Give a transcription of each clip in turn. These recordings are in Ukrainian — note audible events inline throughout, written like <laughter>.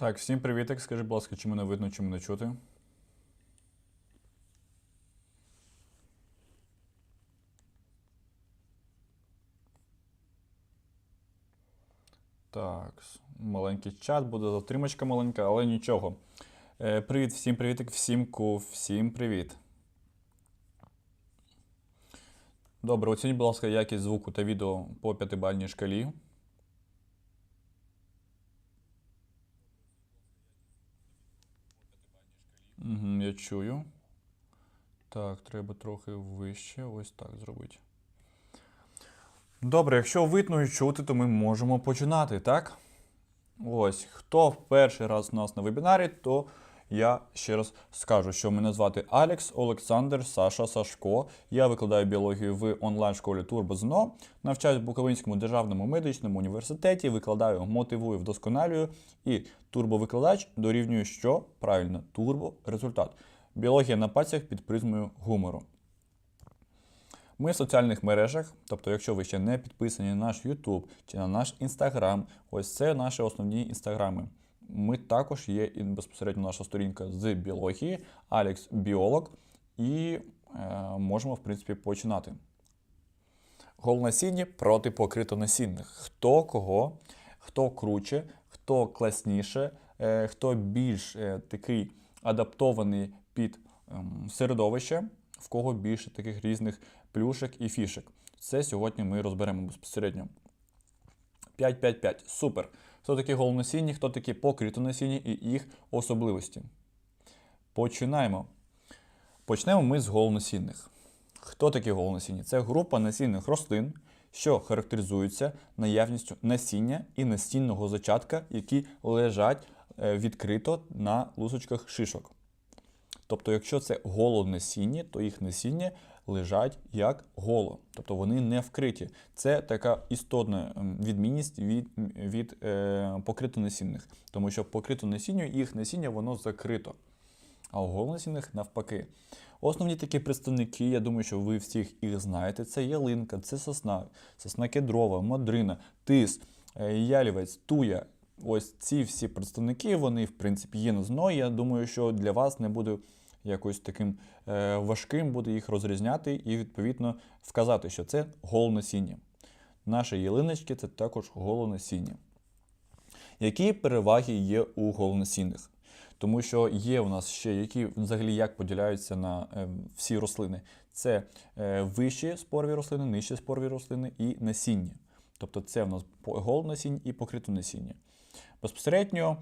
Так, всім привітик. Скажи, будь ласка, чи мене видно, чи мене чути? Так, маленький чат, буде затримочка маленька, але нічого. Е, привіт, всім привітик, всім ку, всім привіт. Добре, оцініть, будь ласка, якість звуку та відео по п'ятибальній шкалі. Угу, я чую. Так, треба трохи вище. Ось так зробити. Добре, якщо видно і чути, то ми можемо починати, так? Ось, хто в перший раз у нас на вебінарі, то я ще раз скажу, що мене звати Алекс Олександр Саша Сашко. Я викладаю біологію в онлайн-школі Турбозно, навчаюсь в Буковинському державному медичному університеті, викладаю, мотивую, вдосконалюю. І турбовикладач дорівнює що? Правильно, турбо результат. Біологія на пальцях під призмою гумору. Ми в соціальних мережах, тобто, якщо ви ще не підписані на наш YouTube чи на наш Instagram, ось це наші основні інстаграми. Ми також є і безпосередньо наша сторінка з біології, Алекс Біолог, і е, можемо, в принципі, починати. Голонасінні проти покритонасінних. Хто кого, хто круче, хто класніше, е, хто більш е, такий адаптований під ем, середовище, в кого більше таких різних плюшек і фішек. Це сьогодні ми розберемо безпосередньо. 5-5-5. Супер. Хто такі голоносінні, хто такі покритоносінні і їх особливості. Починаємо. Почнемо ми з голоносінних. Хто такі голоносінні? Це група насінних рослин, що характеризуються наявністю насіння і насінного зачатка, які лежать е, відкрито на лусочках шишок. Тобто, якщо це голонасіння, то їх насіння лежать як голо, тобто вони не вкриті. Це така істотна ем, відмінність від, від е, покритонасінних, тому що покритонасінню їх насіння воно закрито. А у голонасінних навпаки. Основні такі представники, я думаю, що ви всіх їх знаєте. Це ялинка, це сосна, сосна кедрова, мадрина, тис, е, ялівець, туя. Ось ці всі представники, вони, в принципі, є на ЗНО. Я думаю, що для вас не буде якось таким е, важким буде їх розрізняти і, відповідно, вказати, що це голонасіння. Наші ялиночки це також голонасіння. Які переваги є у голонасінних? Тому що є у нас ще які взагалі як поділяються на е, всі рослини. Це е, вищі спорові рослини, нижчі спорові рослини і насіння. Тобто це в нас голонасіння і покритонасіння. Безпосередньо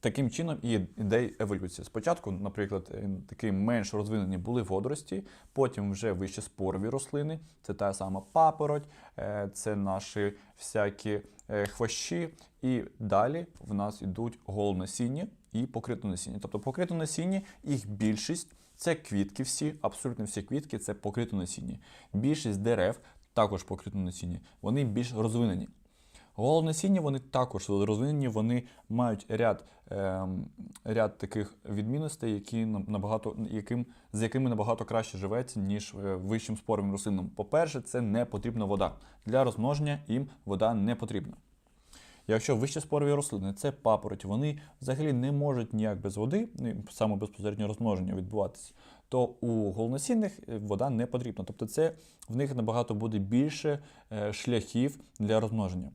таким чином і йде еволюція. Спочатку, наприклад, е, такі менш розвинені були водорості, потім вже вищі спорові рослини, це та сама папороть, е, це наші всякі е, хвощі. І далі в нас йдуть голонасіння і покритонасіння. Тобто покритонасіння, їх більшість це квітки всі, абсолютно всі квітки це покритонасіння. Більшість дерев також покритонасіння, вони більш розвинені. Голонасіння вони також розвинені, вони мають ряд, ем, ряд таких відмінностей, які набагато, яким, з якими набагато краще живеться, ніж е, вищим споровим рослинам. По-перше, це не потрібна вода. Для розмноження їм вода не потрібна. Якщо вищі спорові рослини, це папороті, вони взагалі не можуть ніяк без води, ну, саме безпосередньо розмноження відбуватися, то у голонасінних е, вода не потрібна. Тобто це в них набагато буде більше е, шляхів для розмноження.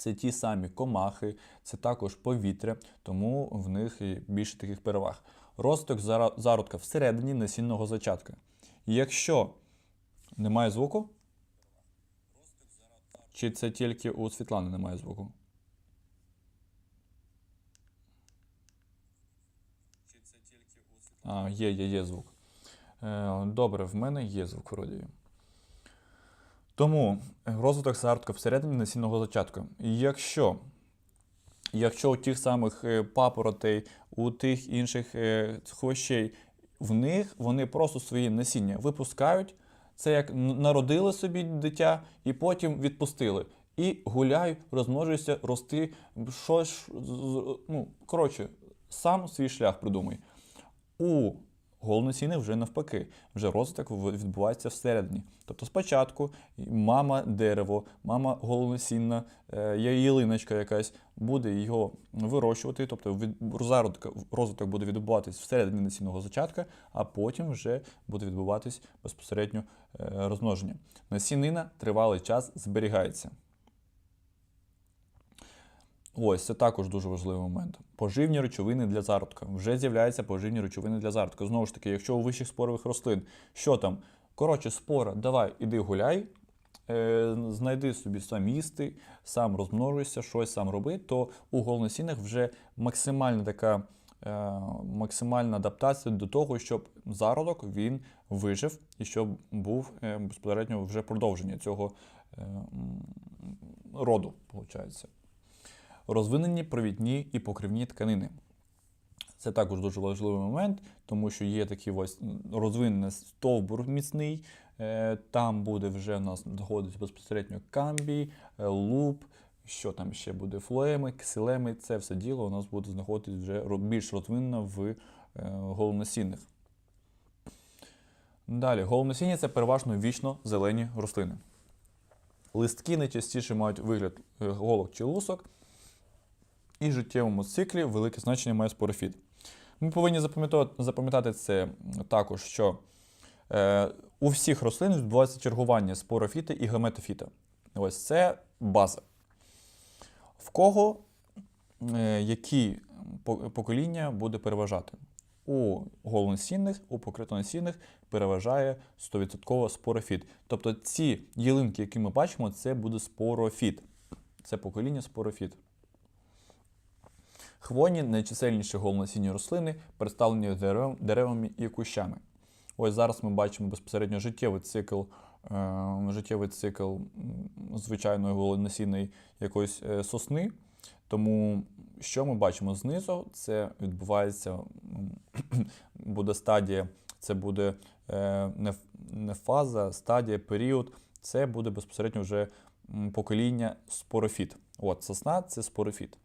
Це ті самі комахи, це також повітря, тому в них і більше таких переваг. Зара- зародка всередині насінного зачатка. Якщо немає звуку, чи це тільки у Світлани немає звуку? А, є, є, є звук. Е, добре, в мене є звук вроді. Тому розвиток зародка всередині насінного зачатку. Якщо, якщо у тих самих е, папоротей, у тих інших е, хвощей, в них вони просто свої насіння випускають. Це як народили собі дитя і потім відпустили. І гуляй, розмножуйся, рости, щось, ну, коротше, сам свій шлях придумай. У Голоносінних вже навпаки, вже розвиток відбувається всередині. Тобто спочатку мама дерево, мама голоносінна, е, ялиночка якась, буде його вирощувати, тобто зародок, розвиток буде відбуватись всередині насінного зачатка, а потім вже буде відбуватись безпосередньо е, розмноження. Насінина тривалий час зберігається. Ось це також дуже важливий момент. Поживні речовини для зародка. Вже з'являються поживні речовини для зародка. Знову ж таки, якщо у вищих спорових рослин, що там? Коротше, спора, давай, іди гуляй, е, знайди собі сам їсти, сам розмножуйся, щось сам роби, то у голоносінних вже максимальна така е, максимальна адаптація до того, щоб зародок він вижив і щоб був е, безпосередньо вже продовження цього е, роду, виходить. Розвинені провідні і покривні тканини. Це також дуже важливий момент, тому що є такий ось розвинений стовбур міцний. е, Там буде вже у нас знаходитися безпосередньо камбій, е, луп, що там ще буде, флоеми, ксилеми. Це все діло у нас буде знаходитись вже більш розвинено в е, голоносінних. Далі, голоносіння це переважно вічно зелені рослини. Листки найчастіше мають вигляд голок чи лусок, і життєвому циклі велике значення має спорофіт. Ми повинні запам'ятати, це також, що е, у всіх рослин відбувається чергування спорофіта і гаметофіта. Ось це база. В кого е, які покоління буде переважати? У голоносінних, у покритоносінних переважає 100% спорофіт. Тобто ці ялинки, які ми бачимо, це буде спорофіт. Це покоління спорофіт. Хвойні найчисельніші голоносінні рослини представлені деревами і кущами. Ось зараз ми бачимо безпосередньо життєвий цикл, е, життєвий цикл звичайної голоносінної якоїсь е, сосни. Тому що ми бачимо знизу, це відбувається, <clears throat> буде стадія, це буде е, не, фаза, стадія, період. Це буде безпосередньо вже покоління спорофіт. От сосна це спорофіт.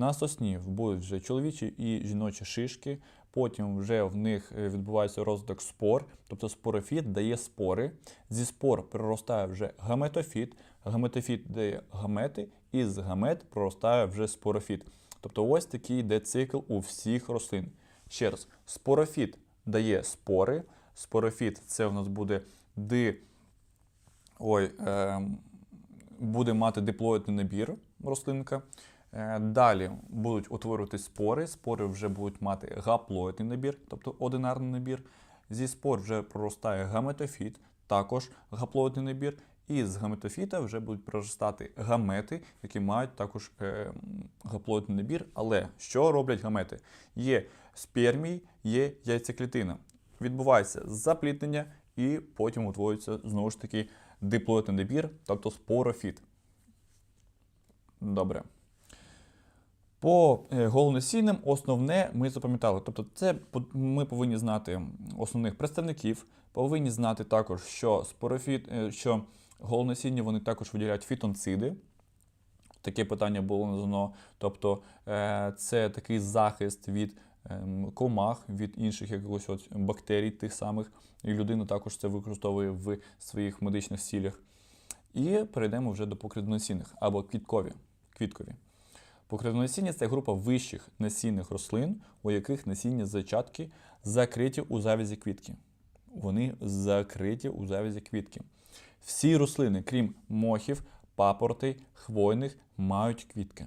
На сосні будуть вже чоловічі і жіночі шишки, потім вже в них е, відбувається розвиток спор, тобто спорофіт дає спори. Зі спор проростає вже гаметофіт, гаметофіт дає гамети, і з гамет проростає вже спорофіт. Тобто ось такий йде цикл у всіх рослин. Ще раз, спорофіт дає спори, спорофіт це у нас буде ди. Ой, е, буде мати диплоїдний набір рослинка. Е, Далі будуть утворюватись спори. Спори вже будуть мати гаплоїдний набір, тобто одинарний набір. Зі спор вже проростає гаметофіт, також гаплоїдний набір. І з гаметофіта вже будуть проростати гамети, які мають також е, гаплоїдний набір. Але що роблять гамети? Є спермій, є яйцеклітина. Відбувається запліднення, і потім утворюється знову ж таки диплоїдний набір, тобто спорофіт. Добре. По е, основне ми запам'ятали. Тобто, це ми повинні знати основних представників, повинні знати також, що спорофіт, е, що голоносіння вони також виділяють фітонциди. Таке питання було надано. Тобто е, це такий захист від ем, комах, від інших якихось бактерій тих самих. І людина також це використовує в своїх медичних цілях. І перейдемо вже до покривносінних або квіткові. квіткові. Покривносіння це група вищих насінних рослин, у яких насіння зачатки закриті у завязі квітки. Вони закриті у завязі квітки. Всі рослини, крім мохів, папоротей, хвойних, мають квітки.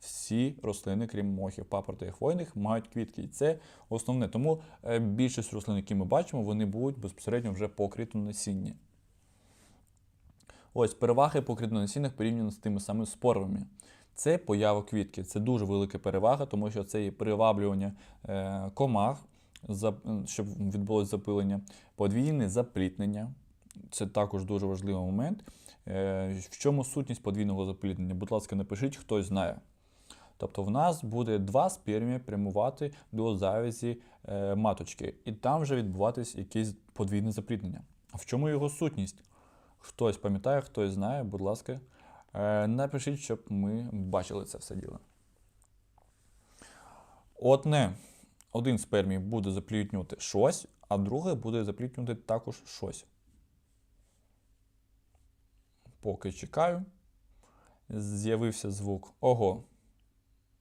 Всі рослини, крім мохів, папоротей і хвойних, мають квітки. І це основне. Тому е, більшість рослин, які ми бачимо, вони будуть безпосередньо вже покриті насіння. Ось переваги покритоносінних порівняно з тими самими споровими. Це поява квітки. Це дуже велика перевага, тому що це є приваблювання е, комах, щоб відбулося запилення, подвійне заплітнення. Це також дуже важливий момент. Е, в чому сутність подвійного запліднення? Будь ласка, напишіть, хтось знає. Тобто в нас буде два спермія прямувати до завязі е, маточки, і там вже відбуватись якесь подвійне запліднення. В чому його сутність? Хтось пам'ятає, хтось знає, будь ласка, напишіть, щоб ми бачили це все діло. Одне, один спермій буде запліднювати щось, а другий буде запліднювати також щось. Поки чекаю, з'явився звук. Ого.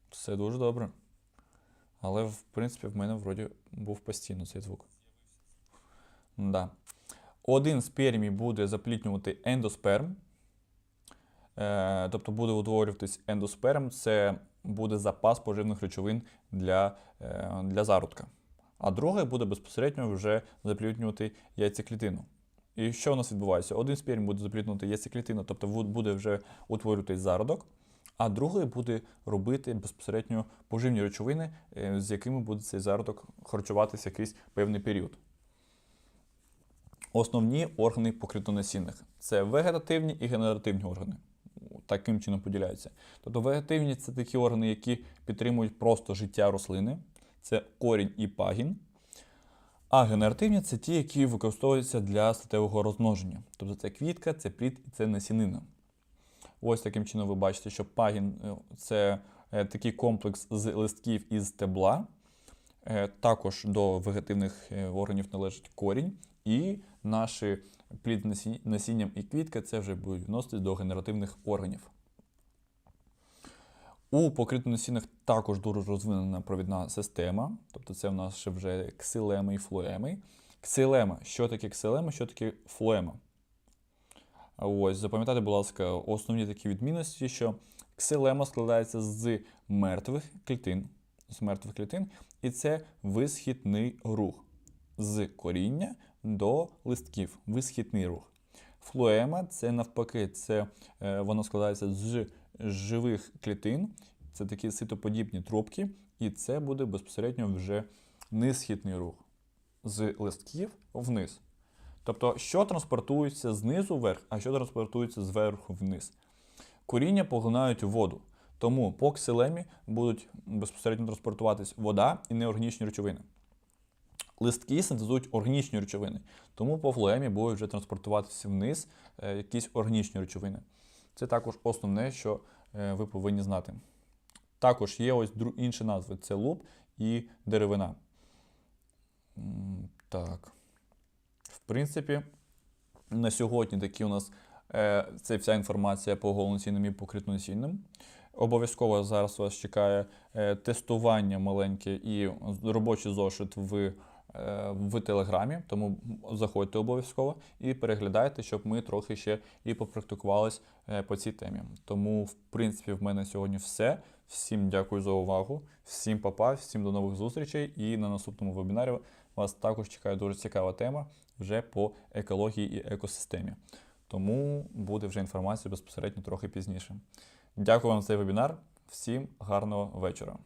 Все дуже добре. Але, в принципі, в мене вроді був постійно цей звук. Да. Один спермій буде запліднювати ендосперм. Е, тобто буде утворюватись ендосперм, це буде запас поживних речовин для, е, для зародка. А другий буде безпосередньо вже запліднювати яйцеклітину. І що у нас відбувається? Один спермій буде запліднювати яйцеклітину, тобто буде вже утворюватись зародок, а другий буде робити безпосередньо поживні речовини, е, з якими буде цей зародок харчуватися якийсь певний період. Основні органи покритонасінних це вегетативні і генеративні органи. Таким чином поділяються. Тобто вегетативні це такі органи, які підтримують просто життя рослини, це корінь і пагін. А генеративні це ті, які використовуються для статевого розмноження. Тобто це квітка, це плід і це насінина. Ось таким чином ви бачите, що пагін е, це е, такий комплекс з листків і стебла. Е, Також до вегетативних органів належить корінь, і наші плід насінням і квітка це вже будуть відноситись до генеративних органів. У покритонасінних також дуже розвинена провідна система, тобто це в нас ще вже ксилеми і флоеми. Ксилема. Що таке ксилема, що таке флоема? Ось, запам'ятайте, будь ласка, основні такі відмінності, що ксилема складається з мертвих клітин, з мертвих клітин, і це висхідний рух з коріння до листків, висхідний рух. Флоема це навпаки, це е, воно складається з живих клітин, це такі ситоподібні трубки, і це буде безпосередньо вже низхідний рух з листків вниз. Тобто, що транспортується знизу вверх, а що транспортується зверху вниз. Коріння поглинають воду. Тому по ксилемі будуть безпосередньо транспортуватись вода і неорганічні речовини. Листки синтезують органічні речовини, тому по флоемі будуть вже транспортуватися вниз е, якісь органічні речовини. Це також основне, що е, ви повинні знати. Також є ось інші назви: це луб і деревина. Так. В принципі, на сьогодні такі у нас е, це вся інформація по голонасінним і покритонасінним. Обов'язково зараз вас чекає тестування маленьке і робочий зошит в, в Телеграмі, тому заходьте обов'язково і переглядайте, щоб ми трохи ще і попрактикувались е, по цій темі. Тому, в принципі, в мене сьогодні все. Всім дякую за увагу, всім папа, всім до нових зустрічей. І на наступному вебінарі вас також чекає дуже цікава тема вже по екології і екосистемі. Тому буде вже інформація безпосередньо трохи пізніше. Дякую вам за цей вебінар. Всім гарного вечора.